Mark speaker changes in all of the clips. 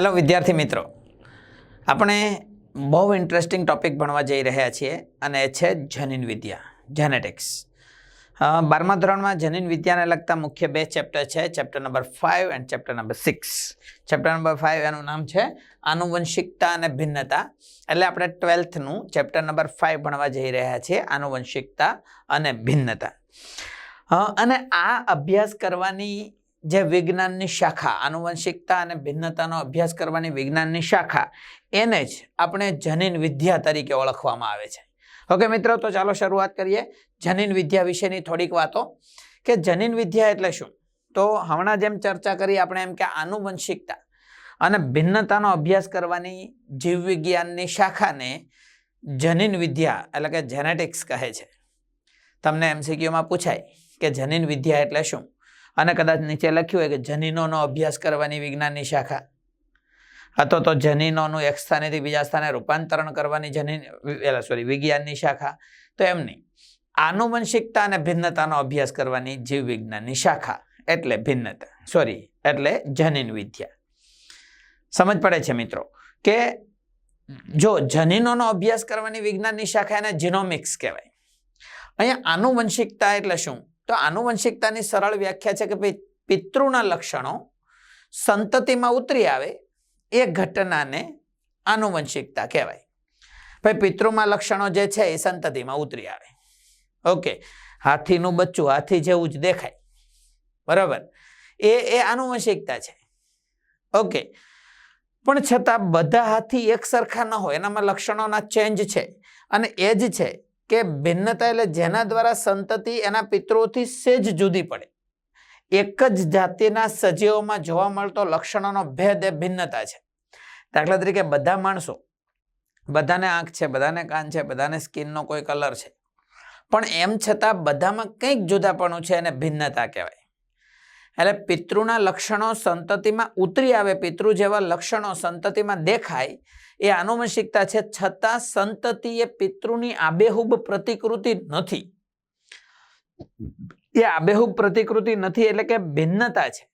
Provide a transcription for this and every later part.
Speaker 1: Hello વિદ્યાર્થી મિત્રો. આપણે બહુ ઇન્ટરેસ્ટિંગ ટોપિક ભણવા જઈ રહ્યા છીએ અને એ છે જનીન વિદ્યા જેનેટિક્સ બારમા ધોરણમાં જનીન વિદ્યાને લગતા મુખ્ય બે ચેપ્ટર છે chapter number five and chapter number six chapter number five એનું નામ છે આનુવંશિકતા અને ભિન્નતા. એટલે આપણે ટ્વેલ્થનું ચેપ્ટર નંબર ફાઇવ ભણવા જઈ રહ્યા છીએ, આનુવંશિકતા અને ભિન્નતા. અને આ અભ્યાસ કરવાની જે વિજ્ઞાનની શાખા, આનુવંશિકતા અને ભિન્નતાનો અભ્યાસ કરવાની વિજ્ઞાનની શાખા, એને જ આપણે જનીન વિદ્યા તરીકે ઓળખવામાં આવે છે. ઓકે, મિત્રો, તો ચાલો શરૂઆત કરીએ જનીન વિદ્યા વિશેની થોડીક વાતો. કે જનીન વિદ્યા એટલે શું? તો હમણાં જેમ ચર્ચા કરી, આપણે એમ કે આનુવંશિકતા અને ભિન્નતાનો અભ્યાસ કરવાની જીવવિજ્ઞાનની શાખાને જનીન વિદ્યા એટલે કે જેનેટિક્સ કહે છે. તમને એમસીક્યુમાં પૂછાય કે જનીન વિદ્યા એટલે શું? અને કદાચ નીચે લખ્યું હોય કે જનીનોનો અભ્યાસ કરવાની વિજ્ઞાનની શાખા. અથવા તો જનીનોનું એક સ્થાનેથી બીજા સ્થાને રૂપાંતરણ કરવાની જનીન સોરી વિજ્ઞાનની શાખા. તો એમની આનુવંશિકતા અને ભિન્નતાનો અભ્યાસ કરવાની જીવ વિજ્ઞાનની શાખા એટલે ભિન્નતા. સોરી એટલે જનીન વિદ્યા. સમજ પડે છે, મિત્રો, કે જો જનીનોનો અભ્યાસ કરવાની વિજ્ઞાનની શાખા એને જીનોમિક્સ કહેવાય. અહીંયા આનુવંશિકતા એટલે શું? તો આનુવંશિકતાની સરળ વ્યાખ્યા છે કે ભાઈ પિતૃના લક્ષણો સંતતિમાં ઉતરી આવે એ ઘટનાને આનુવંશિકતા કહેવાય. ભાઈ પિતૃમાં લક્ષણો જે છે એ સંતતિમાં ઉતરી આવે. ઓકે, હાથીનું બચ્ચું હાથી જેવું જ દેખાય. બરાબર? એ એ આનુવંશિકતા છે. ઓકે, પણ છતાં બધા હાથી એક સરખા ન હોય, એનામાં લક્ષણોના ચેન્જ છે અને એ જ છે કે ભિન્નતા એટલે જેના દ્વારા સંતતિ એના પિતૃઓથી સેજ જુદી પડે. એક જ જાતિના સજીવોમાં જોવા મળતો લક્ષણોનો ભેદ એ ભિન્નતા છે. દાખલા તરીકે બધા માણસો, બધાને આંખ છે, બધાને કાન છે, બધાને સ્કિનનો કોઈ કલર છે. પણ એમ છતાં બધામાં કંઈક જુદાપણું છે એને ભિન્નતા કહેવાય. એટલે પિતૃના લક્ષણો સંતતિમાં ઉતરી આવે, પિતૃ જેવા લક્ષણો સંતતિમાં દેખાય, એ આનુવંશિકતા છે. છતાં સંતતિ એ પિતૃની આબેહૂબ પ્રતિકૃતિ નથી. એ આબેહૂબ પ્રતિકૃતિ નથી એટલે કે ભિન્નતા છે.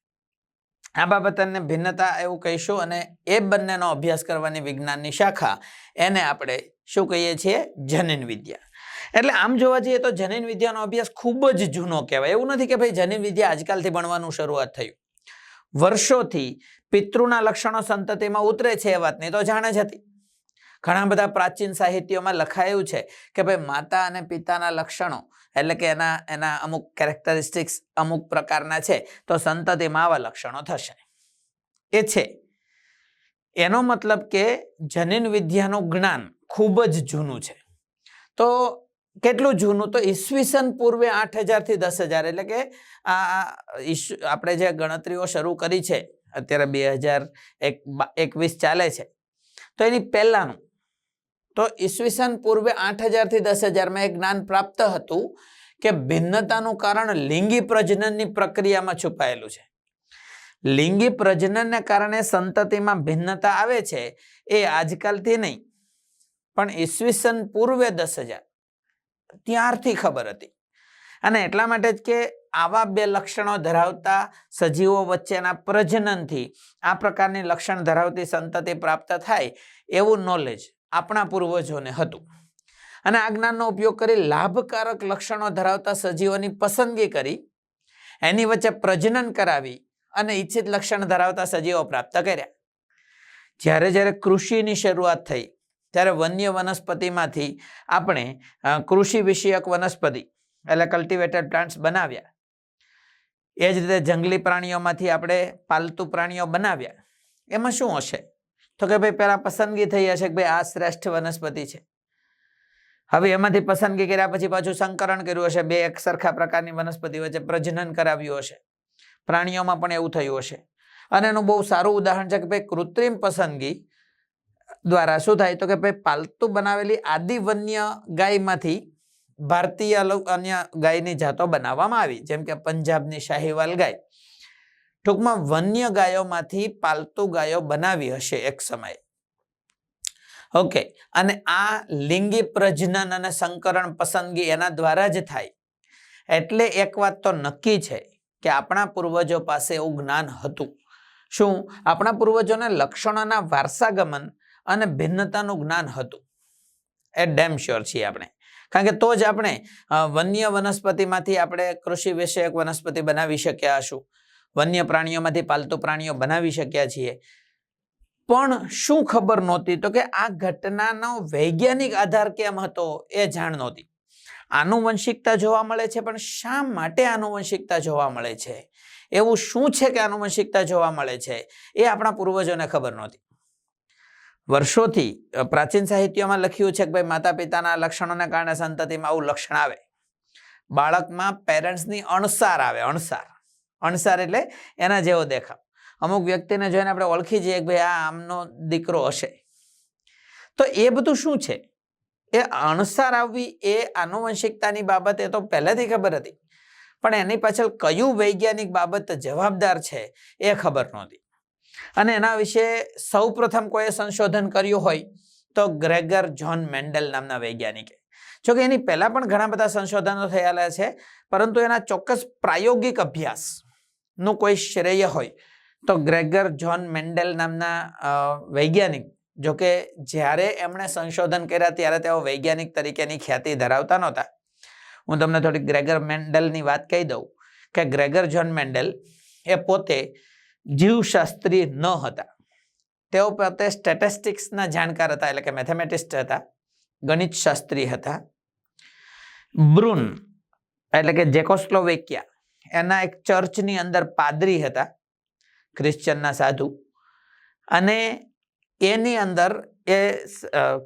Speaker 1: આ બાબતને ભિન્નતા એવું કહીશું અને એ બંનેનો અભ્યાસ કરવાની વિજ્ઞાનની શાખા એને આપણે શું કહીએ છીએ? જનન વિદ્યા એટલે આમ જોવા જઈએ તો જનીન વિદ્યાનો અભ્યાસ ખૂબ જ જૂનો કહેવાય. એવું નથી કે ભાઈ જનીન વિદ્યા આજકાલથી ભણવાનું શરૂઆત થયું. વર્ષોથી પિતૃના લક્ષણો સંતતિમાં ઉતરે છે એ વાતની તો જાણે જ હતી. ઘણા બધા પ્રાચીન સાહિત્યોમાં લખાયું છે કે ભાઈ માતા અને પિતાના લક્ષણો એટલે કે એના એના અમુક કેરેક્ટરિસ્ટિક્સ અમુક પ્રકારના છે તો સંતતિમાં આવા લક્ષણો થશે. એ છે. એનો મતલબ કે જનીન વિદ્યાનું જ્ઞાન ખૂબ જ જૂનું છે. તો કેટલું જૂનું? તો ઈસવીસન પૂર્વે આઠ હજારથી દસ હજાર. એટલે કે આ આપણે જે ગણતરીઓ શરૂ કરી છે, અત્યારે બે હજાર એક, એકવીસ ચાલે છે. તો એની પહેલાંનું, તો ઈસવીસન પૂર્વે આઠ હજારથી દસ હજારમાં એ જ્ઞાન પ્રાપ્ત હતું કે ભિન્નતાનું કારણ લિંગી પ્રજનનની પ્રક્રિયામાં છુપાયેલું છે. લિંગી પ્રજનનને કારણે સંતતિમાં ભિન્નતા આવે છે, એ આજકાલથી નહીં. પણ ઈસવીસન પૂર્વે દસ હજાર ત્યારથી ખબર હતી. અને એટલા માટે જ કે આવા બે લક્ષણો ધરાવતા સજીવો વચ્ચેના પ્રજનનથી આ પ્રકારની લક્ષણ ધરાવતી સંતતિ પ્રાપ્ત થાય એવું નોલેજ આપણા પૂર્વજોને હતું. અને આ જ્ઞાનનો ઉપયોગ કરી લાભકારક લક્ષણો ધરાવતા સજીવોની પસંદગી કરી, એની વચ્ચે પ્રજનન કરાવી અને ઈચ્છિત લક્ષણ ધરાવતા સજીવો પ્રાપ્ત કર્યા. જ્યારે જ્યારે કૃષિની શરૂઆત થઈ ત્યારે વન્ય વનસ્પતિમાંથી આપણે કૃષિ વિષયક વનસ્પતિ એટલે કલ્ટિવેટેડ પ્લાન્ટ્સ બનાવ્યા. એ જ રીતે જંગલી પ્રાણીઓમાંથી આપણે પાલતુ પ્રાણીઓ બનાવ્યા. એમાં શું હશે? તો કે ભાઈ પહેલાં પસંદગી થઈ હશે કે ભાઈ આ શ્રેષ્ઠ વનસ્પતિ છે. હવે એમાંથી પસંદગી કર્યા પછી પાછું સંકરણ કર્યું હશે. બે એક સરખા પ્રકારની વનસ્પતિ વચ્ચે પ્રજનન કરાવ્યું હશે. પ્રાણીઓમાં પણ એવું થયું હશે. અને એનું બહુ સારું ઉદાહરણ છે કે ભાઈ કૃત્રિમ પસંદગી દ્વારા શું થાય તો કે ભાઈ પાલતુ બનાવેલી આદિ વન્ય ગાયમાંથી ભારતીય અન્ય ગાયની જાતો બનાવવામાં આવી, જેમ કે પંજાબની શાહીવાલ ગાય. ટૂંકમાં વન્ય ગાયોમાંથી પાલતુ ગાયો બનાવી હશે એક સમયે. ઓકે, અને આ લિંગી પ્રજનન અને સંકરણ પસંદગી એના દ્વારા જ થાય. એટલે એક વાત તો નક્કી છે કે આપણા પૂર્વજો પાસે એવું જ્ઞાન હતું. શું? આપણા પૂર્વજોને લક્ષણોના વારસાગમન અને ભિન્નતાનું જ્ઞાન હતું. એ ડેમ શ્યોર છીએ આપણે. કારણ કે તો જ આપણે વન્ય વનસ્પતિમાંથી આપણે કૃષિ વિષયક વનસ્પતિ બનાવી શક્યા હશું. વન્ય પ્રાણીઓમાંથી પાલતુ પ્રાણીઓ બનાવી શક્યા છીએ. પણ શું ખબર નહોતી તો કે આ ઘટનાનો વૈજ્ઞાનિક આધાર કેમ હતો એ જાણ નહોતી. આનુવંશિકતા જોવા મળે છે, પણ શા માટે આનુવંશિકતા જોવા મળે છે? એવું શું છે કે આનુવંશિકતા જોવા મળે છે? એ આપણા પૂર્વજોને ખબર નહોતી. વર્ષોથી પ્રાચીન સાહિત્યમાં લખ્યું છે કે ભાઈ માતા પિતાના લક્ષણોને કારણે સંતતિમાં આવું લક્ષણ આવે. બાળકમાં પેરેન્ટ્સની અણસાર આવે, અણસાર. અણસાર એટલે એના જેવો દેખાવ. અમુક વ્યક્તિને જોઈને આપણે ઓળખી જઈએ કે ભાઈ આ આમનો દીકરો હશે. તો એ બધું શું છે? એ અણસાર આવવી એ આનુવંશિકતાની બાબત, એ તો પહેલેથી ખબર હતી. પણ એની પાછળ કયું વૈજ્ઞાનિક બાબત જવાબદાર છે એ ખબર નહોતી. અને એના વિશે સૌપ્રથમ કોઈએ સંશોધન કર્યું હોય તો ગ્રેગર જ્હોન મેન્ડલ નામના વૈજ્ઞાનિકે. જોકે એની પહેલાં પણ ઘણા બધા સંશોધનો થયેલા છે, પરંતુ એના ચોક્કસ પ્રાયોગિક અભ્યાસનું કોઈ શ્રેય હોય તો ગ્રેગર જ્હોન મેન્ડલ નામના વૈજ્ઞાનિક જોકે જ્યારે એમણે સંશોધન કર્યા ત્યારે તેઓ વૈજ્ઞાનિક તરીકેની ખ્યાતિ ધરાવતા નહોતા. હું તમને થોડી ગ્રેગર મેન્ડલની વાત કહી દઉં કે ગ્રેગર જ્હોન મેન્ડલ એ પોતે જીવશાસ્ત્રી ન હતા. તેઓ પોતે સ્ટેટિસ્ટિક્સના જાણકાર હતા, એટલે કે મેથેમેટિસ્ટ હતા ગણિત શાસ્ત્રી હતા. બ્રુન એટલે કે જેકોસ્લોવેકિયા એના એક ચર્ચની અંદર પાદરી હતા ક્રિશ્ચનના સાધુ. અને એની અંદર એ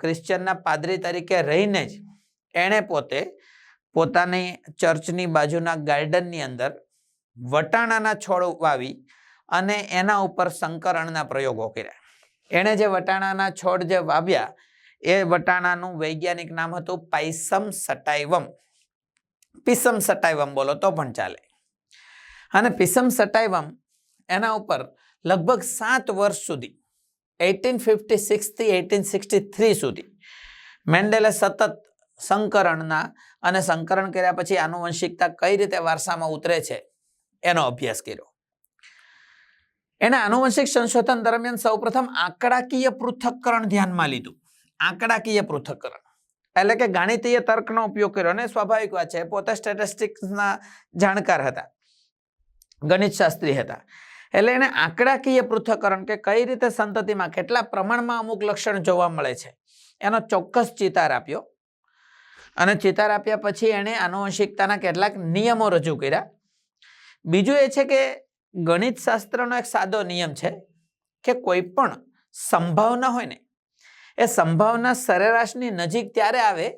Speaker 1: ક્રિશ્ચનના પાદરી તરીકે રહીને જ એણે પોતે પોતાની ચર્ચની બાજુના ગાર્ડનની અંદર વટાણાના છોડ વાવી અને એના ઉપર સંકરણના પ્રયોગો કર્યા. એણે જે વટાણાના છોડ જે વાવ્યા, એ વટાણાનું વૈજ્ઞાનિક નામ હતું પાઇસમ સટાઇવમ પિસમ સટાઇવમ બોલો તો પણ ચાલે. અને પિસમ સટાઇવમ એના ઉપર લગભગ સાત વર્ષ સુધી એટીન ફિફ્ટી સિક્સથી એટીન સિક્સટી થ્રી સુધી મેન્ડેલે સતત સંકરણના અને સંકરણ કર્યા પછી આનુવંશિકતા કઈ રીતે વારસામાં ઉતરે છે, એનો અભ્યાસ કર્યો. એણે આનુવંશિક સંશોધન દરમિયાન સૌપ્રથમ આંકડાકીય પૃથક્કરણ ધ્યાનમાં લીધું. આંકડાકીય પૃથક્કરણ. એટલે કે ગાણિતીય તર્કનો ઉપયોગ કર્યો અને સ્વાભાવિક વાત છે, પોતે સ્ટેટિસ્ટિક્સના જાણકાર હતા. ગણિત શાસ્ત્રી હતા. એટલે એને આંકડાકીય પૃથ્થકરણ કે કઈ રીતે સંતતિમાં કેટલા પ્રમાણમાં અમુક લક્ષણ જોવા મળે છે, એનો ચોક્કસ ચિતાર આપ્યો. અને ચિતાર આપ્યા પછી એણે આનુવંશિકતાના કેટલાક નિયમો રજૂ કર્યા. બીજું એ છે કે ગણિત શાસ્ત્રનો એક સાદો નિયમ છે કે કોઈ પણ સંભાવના હોય ને, એ સંભાવના સરેરાશની નજીક ત્યારે આવે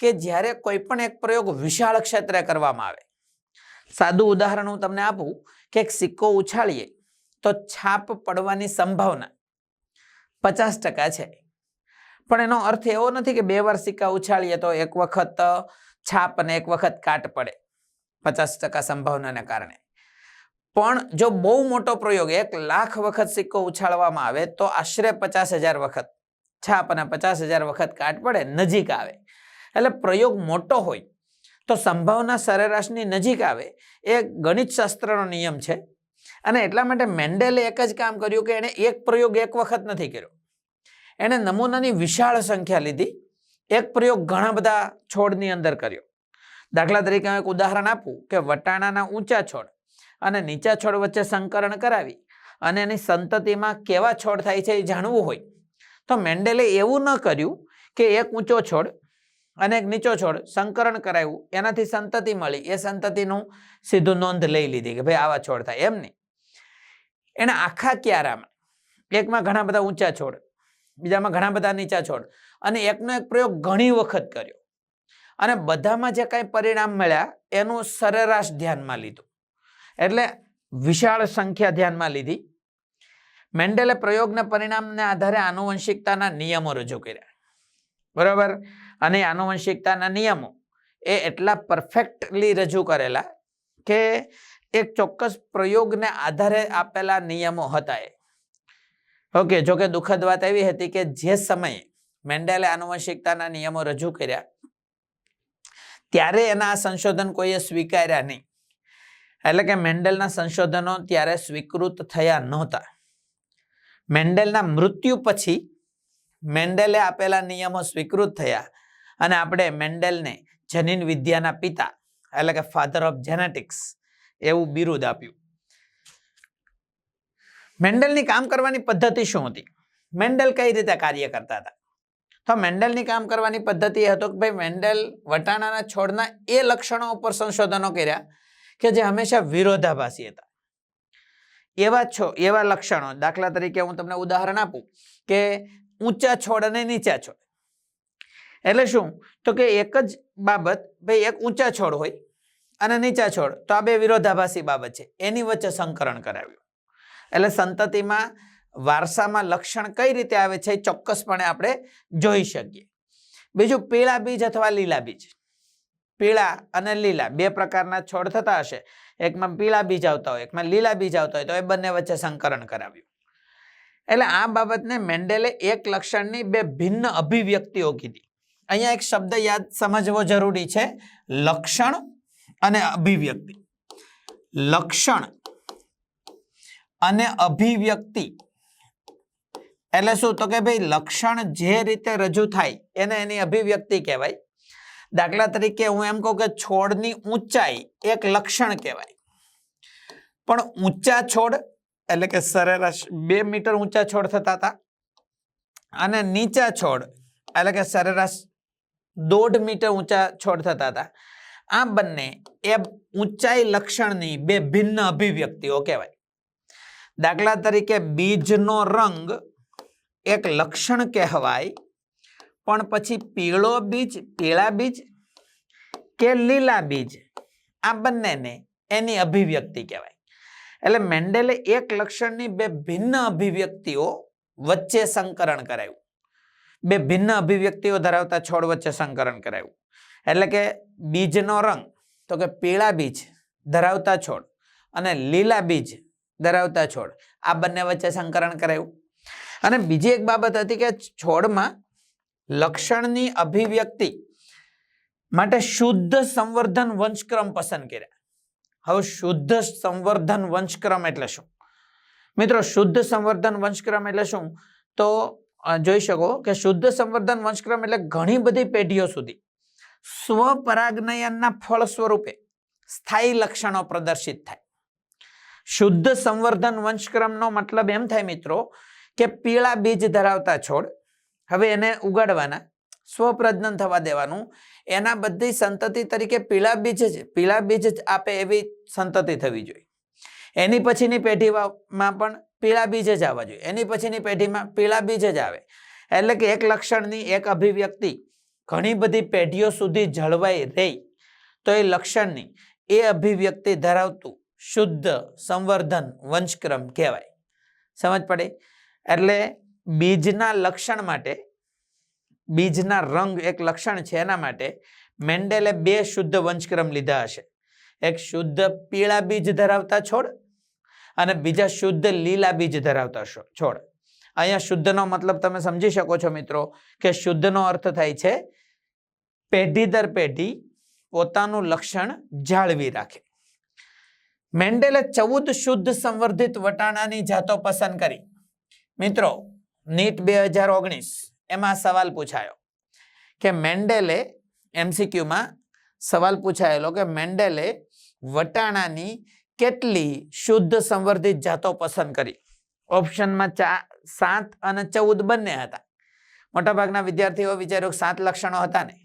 Speaker 1: કે જ્યારે કોઈ પણ એક પ્રયોગ વિશાળ ક્ષેત્રે કરવામાં આવે. સાદું ઉદાહરણ હું તમને આપું કે એક સિક્કો ઉછાળીએ તો છાપ પડવાની સંભાવના પચાસ ટકા છે. પણ એનો અર્થ એવો નથી કે બે વાર સિક્કા ઉછાળીએ તો એક વખત છાપ અને એક વખત કાટ પડે. પચાસ ટકા સંભાવનાને કારણે. પણ જો બહુ મોટો પ્રયોગ એક લાખ વખત સિક્કો ઉછાળવામાં આવે તો આશરે પચાસ હજાર વખત. છાપ અને પચાસ હજાર વખત કાટ પડે, નજીક આવે. એટલે પ્રયોગ મોટો હોય તો સંભાવના સરેરાશની નજીક આવે. એ ગણિત શાસ્ત્રનો નિયમ છે. અને એટલા માટે મેન્ડેલે એક જ કામ કર્યું કે એણે એક પ્રયોગ એક વખત નથી કર્યો. એણે નમૂનાની વિશાળ સંખ્યા લીધી. એક પ્રયોગ ઘણા બધા છોડની અંદર કર્યો. દાખલા તરીકે હું એક ઉદાહરણ આપું કે વટાણાના ઊંચા છોડ. અને નીચા છોડ વચ્ચે સંકરણ કરાવી અને એની સંતતિમાં કેવા છોડ થાય છે એ જાણવું હોય. તો મેન્ડેલે એવું ન કર્યું કે એક ઊંચો છોડ અને એક નીચો છોડ સંકરણ કરાવ્યું એનાથી સંતતિ મળી. એ સંતતિનું સીધું નોંધ લઈ લીધી કે ભાઈ આવા છોડ થાય. એમ નહીં. એણે આખા ક્યારામાં એકમાં ઘણા બધા ઊંચા છોડ, બીજામાં ઘણા બધા નીચા છોડ અને એકનો એક પ્રયોગ ઘણી વખત કર્યો. અને બધામાં જે કાંઈ પરિણામ મળ્યા, એનું સરેરાશ ધ્યાનમાં લીધું. એટલે વિશાળ સંખ્યા ધ્યાનમાં લીધી. મેન્ડેલે પ્રયોગના પરિણામને આધારે આનુવંશિકતાના નિયમો રજૂ કર્યા. બરાબર? અને આનુવંશિકતાના નિયમો એ એટલા પરફેક્ટલી રજૂ કરેલા કે એક ચોક્કસ પ્રયોગને આધારે આપેલા નિયમો હતા એ. ઓકે જોકે દુઃખદ વાત એવી હતી કે જે સમયે મેન્ડેલે આનુવંશિકતાના નિયમો રજૂ કર્યા, ત્યારે એના આ સંશોધન કોઈએ સ્વીકાર્યા નહીં. એટલે કે મેન્ડલના સંશોધનો ત્યારે સ્વીકૃત થયા નહોતા. મેન્ડેલના મૃત્યુ પછી મેન્ડલે આપેલા નિયમો સ્વીકૃત થયા અને આપણે મેન્ડલને જનીન વિદ્યાના પિતા એટલે કે ફાધર ઓફ જેનેટિક્સ એવું બિરુદ આપ્યું. મેન્ડલની કામ કરવાની પદ્ધતિ શું હતી? મેન્ડલ કઈ રીતે કાર્ય કરતા હતા? તો મેન્ડલની કામ કરવાની પદ્ધતિ એ હતો કે ભાઈ મેન્ડલ વટાણાના છોડના એ લક્ષણો ઉપર સંશોધનો કર્યા કે જે હંમેશા વિરોધાભાસી હતા. એવા છો, એવા લક્ષણો, દાખલા તરીકે હું તમને ઉદાહરણ આપું કે ઊંચા છોડ અને નીચા છોડ. એટલે શું? તો કે એક જ બાબત, ભાઈ એક ઊંચા છોડ હોય અને નીચા છોડ, તો આ બે વિરોધાભાસી બાબત છે. એની વચ્ચે સંકરણ કરાવ્યું. એટલે સંતતિમાં વારસામાં લક્ષણ કઈ રીતે આવે છે ચોક્કસપણે આપણે જોઈ શકીએ. બીજું પીળા બીજ અથવા લીલા બીજ. પીળા અને લીલા, બે પ્રકારના છોડ થતા હશે. એકમાં પીળા બીજ આવતા હોય, એકમાં લીલા બીજ આવતા હોય, તો એ બંને વચ્ચે સંકરણ કરાવ્યું. એટલે આ બાબતને મેન્ડેલે એક લક્ષણની બે ભિન્ન અભિવ્યક્તિઓ કીધી. અહીંયા એક શબ્દ યાદ સમજવો જરૂરી છે, લક્ષણ અને અભિવ્યક્તિ. લક્ષણ અને અભિવ્યક્તિ. એટલે શું? તો કે ભાઈ, લક્ષણ જે રીતે રજૂ થાય, એને એની અભિવ્યક્તિ કહેવાય. દાખલા તરીકે હું એમ કહું કે છોડની ઊંચાઈ એક લક્ષણ કહેવાય. પણ ઊંચા છોડ એટલે કે સરેરાશ બે મીટર ઊંચા છોડ થતા હતા. અને નીચા છોડ એટલે કે સરેરાશ દોઢ મીટર ઊંચા છોડ થતા હતા. આ બંને એ ઊંચાઈ લક્ષણની બે ભિન્ન અભિવ્યક્તિઓ કહેવાય. દાખલા તરીકે બીજનો રંગ એક લક્ષણ કહેવાય પણ પછી પીળો બીજ, પીળા બીજ કે લીલા બીજ? આ બંનેને એની અભિવ્યક્તિ કહેવાય. એટલે મેન્ડેલે એક લક્ષણની બે ભિન્ન અભિવ્યક્તિઓ વચ્ચે સંકરણ કરાયું. બે ભિન્ન અભિવ્યક્તિઓ ધરાવતા છોડ વચ્ચે સંકરણ કરાયું. એટલે કે બીજનો રંગ, તો કે પીળા બીજ ધરાવતા છોડ અને લીલા બીજ ધરાવતા છોડ, આ બંને વચ્ચે સંકરણ કરાયું. અને બીજી એક બાબત હતી કે છોડમાં લક્ષણની અભિવ્યક્તિ માટે શુદ્ધ સંવર્ધન વંશક્રમ પસંદ કર્યા. હવે શુદ્ધ સંવર્ધન વંશક્રમ એટલે શું? મિત્રો, શુદ્ધ સંવર્ધન વંશક્રમ એટલે શું? તો જોઈ શકો કે શુદ્ધ સંવર્ધન વંશક્રમ એટલે ઘણી બધી પેઢીઓ સુધી સ્વપરાગનયનના ફળ સ્વરૂપે સ્થાયી લક્ષણો પ્રદર્શિત થાય. શુદ્ધ સંવર્ધન વંશક્રમનો મતલબ એમ થાય મિત્રો કે પીળા બીજ ધરાવતા છોડ હવે એને ઉગાડવાના સ્વપ્રજનન થવા દેવાનું. એના બધી સંતતિ તરીકે પીળા બીજ જ, પીળા બીજ જ આપે એવી સંતતિ થવી જોઈએ. એની પછીની પેઢીમાં પણ પીળા બીજ જ આવવા જોઈએ. એની પછીની પેઢીમાં પીળા બીજ જ આવે. એટલે કે એક લક્ષણની, એક અભિવ્યક્તિ. ઘણી બધી પેઢીઓ સુધી જળવાઈ રહી તો એ લક્ષણની, એ અભિવ્યક્તિ ધરાવતું શુદ્ધ સંવર્ધન વંશક્રમ કહેવાય. સમજ પડે? એટલે બીજના લક્ષણ માટે, બીજના રંગ એક લક્ષણ છે એના માટે મેન્ડેલે બે શુદ્ધ વંશક્રમ લીધા હશે. એક શુદ્ધ પીળા બીજ ધરાવતા છોડ અને બીજા શુદ્ધ લીલા બીજ ધરાવતા છોડ. અહીંયા શુદ્ધનો મતલબ તમે સમજી શકો છો મિત્રો કે શુદ્ધનો અર્થ થાય છે, પેઢી દર પેઢી પોતાનું લક્ષણ જાળવી રાખે. મેન્ડેલે ચૌદ શુદ્ધ સંવર્ધિત વટાણાની જાતો પસંદ કરી. મિત્રો નીટ બે હજાર ઓગણીસ. એમાં સવાલ પૂછાયો કે મેન્ડેલે એમસીક્યુમાં સવાલ પૂછાયેલો કે મેન્ડેલે વટાણાની કેટલી શુદ્ધ સંવર્ધિત જાતો પસંદ કરી? ઓપ્શનમાં ચા, સાત અને ચૌદ બંને હતા. મોટાભાગના વિદ્યાર્થીઓ વિચાર્યું સાત લક્ષણો હતા ને.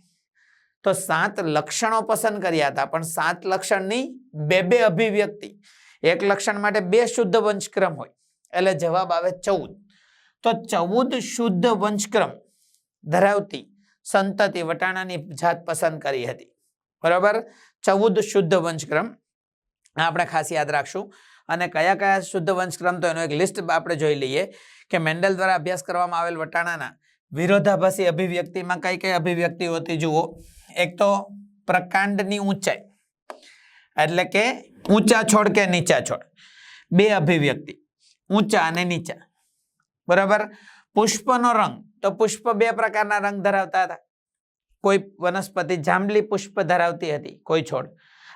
Speaker 1: તો સાત લક્ષણો પસંદ કર્યા હતા, પણ સાત લક્ષણની બે બે અભિવ્યક્તિ. એક લક્ષણ માટે બે શુદ્ધ વંશક્રમ હોય, એટલે જવાબ આવે ચૌદ. તો ચૌદ શુદ્ધ વંશક્રમ ધરાવતી સંતતિ વટાણાની જાત પસંદ કરી હતી. બરાબર? ચૌદ શુદ્ધ વંશક્રમ. આપણે ખાસ યાદ રાખશું. અને કયા કયા શુદ્ધ વંશક્રમ તો એનો એક લિસ્ટ આપણે જોઈ લઈએ કે મેન્ડલ દ્વારા અભ્યાસ કરવામાં આવેલ વટાણાના વિરોધાભાસી અભિવ્યક્તિમાં કઈ કઈ અભિવ્યક્તિ હોતી જુઓ. એક તો પ્રકાંડની ઊંચાઈ, એટલે કે ઊંચા છોડ કે નીચા છોડ. બે અભિવ્યક્તિ, ઊંચા અને નીચા. બરાબર? પુષ્પનો રંગ. તો પુષ્પ બે પ્રકારના રંગ ધરાવતા હતા. કોઈ વનસ્પતિ જાંબલી પુષ્પ ધરાવતી હતી, કોઈ છોડ.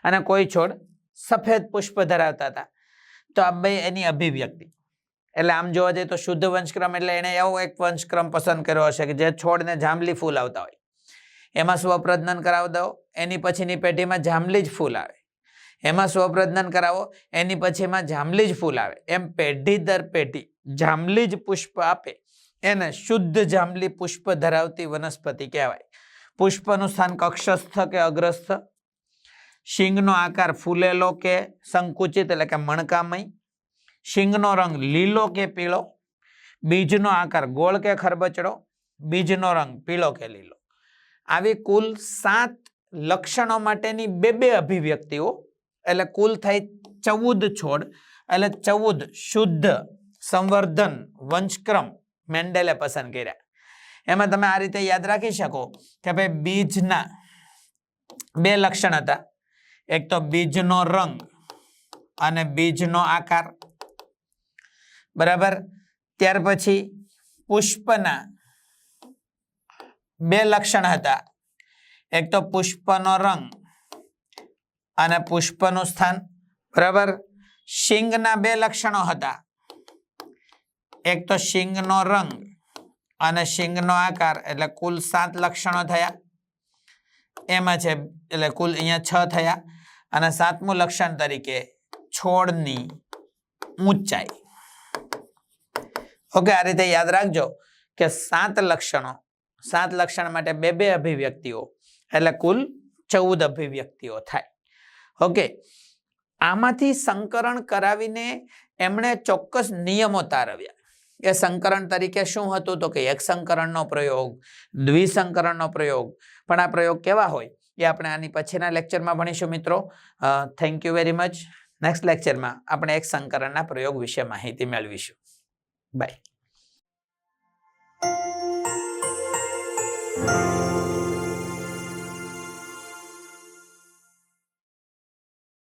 Speaker 1: અને કોઈ છોડ સફેદ પુષ્પ ધરાવતા હતા. તો આ બે એની અભિવ્યક્તિ. એટલે આમ જોવા જઈએ તો શુદ્ધ વંશક્રમ એટલે એણે એવો એક વંશક્રમ પસંદ કર્યો હશે કે જે છોડને જાંબલી ફૂલ આવતા હોય. એમાં સ્વપ્રજનન કરાવી દો, એની પછીની પેઢીમાં જાંબલી જ ફૂલ આવે. એમાં સ્વપ્રજ્ઞાન કરાવો, એની પછી એમાં જાંબલી જ ફૂલ આવે. એમ પેઢી દર પેઢી જાંબલી જ પુષ્પ આપે. એને શુદ્ધ જાંબલી પુષ્પ ધરાવતી વનસ્પતિ કહેવાય. પુષ્પનું સ્થાન કક્ષસ્થ કે અગ્રસ્થ? શિંગનો આકાર ફૂલેલો કે સંકુચિત એટલે કે મણકામય? શિંગનો રંગ લીલો કે પીળો? બીજનો આકાર ગોળ કે ખરબચડો? બીજનો રંગ પીળો કે લીલો? આવી કુલ સાત લક્ષણો માટેની બે બે અભિવ્યક્તિઓ એટલે કુલ થાય ચૌદ છોડ. એટલે ચૌદ શુદ્ધ સંવર્ધન વંશક્રમ મેન્ડેલે પસંદ કર્યા. એમાં તમે આ રીતે યાદ રાખી શકો કે ભાઈ બીજના બે લક્ષણ હતા. એક તો બીજનો રંગ અને બીજનો આકાર. બરાબર? ત્યાર પછી પુષ્પના બે લક્ષણ હતા. એક તો પુષ્પનો રંગ અને પુષ્પનું સ્થાન, બરાબર? શિંગના બે લક્ષણો હતા. એક તો શિંગનો રંગ અને શિંગનો આકાર, એટલે કુલ સાત લક્ષણો થયા. એમાં છે, એટલે કુલ અહીંયા છ થયા અને સાતમું લક્ષણ તરીકે છોડની ઊંચાઈ. ઓકે, આ રીતે યાદ રાખજો કે સાત લક્ષણો, સાત લક્ષણ માટે બે બે અભિવ્યક્તિઓ, એટલે કુલ ચૌદ અભિવ્યક્તિઓ થાય. ઓકે આમાંથી સંકરણ કરાવીને એમણે ચોક્કસ નિયમો તારવ્યા. એ સંકરણ તરીકે શું હતું તો કે એક સંકરણનો પ્રયોગ, દ્વિસંકરણનો પ્રયોગ. પણ આ પ્રયોગ કેવા હોય એ આપણે આની પછીના લેક્ચરમાં ભણીશું મિત્રો. Thank you very much next લેક્ચરમાં આપણે એક સંકરણના પ્રયોગ વિશે માહિતી મેળવીશું. બાય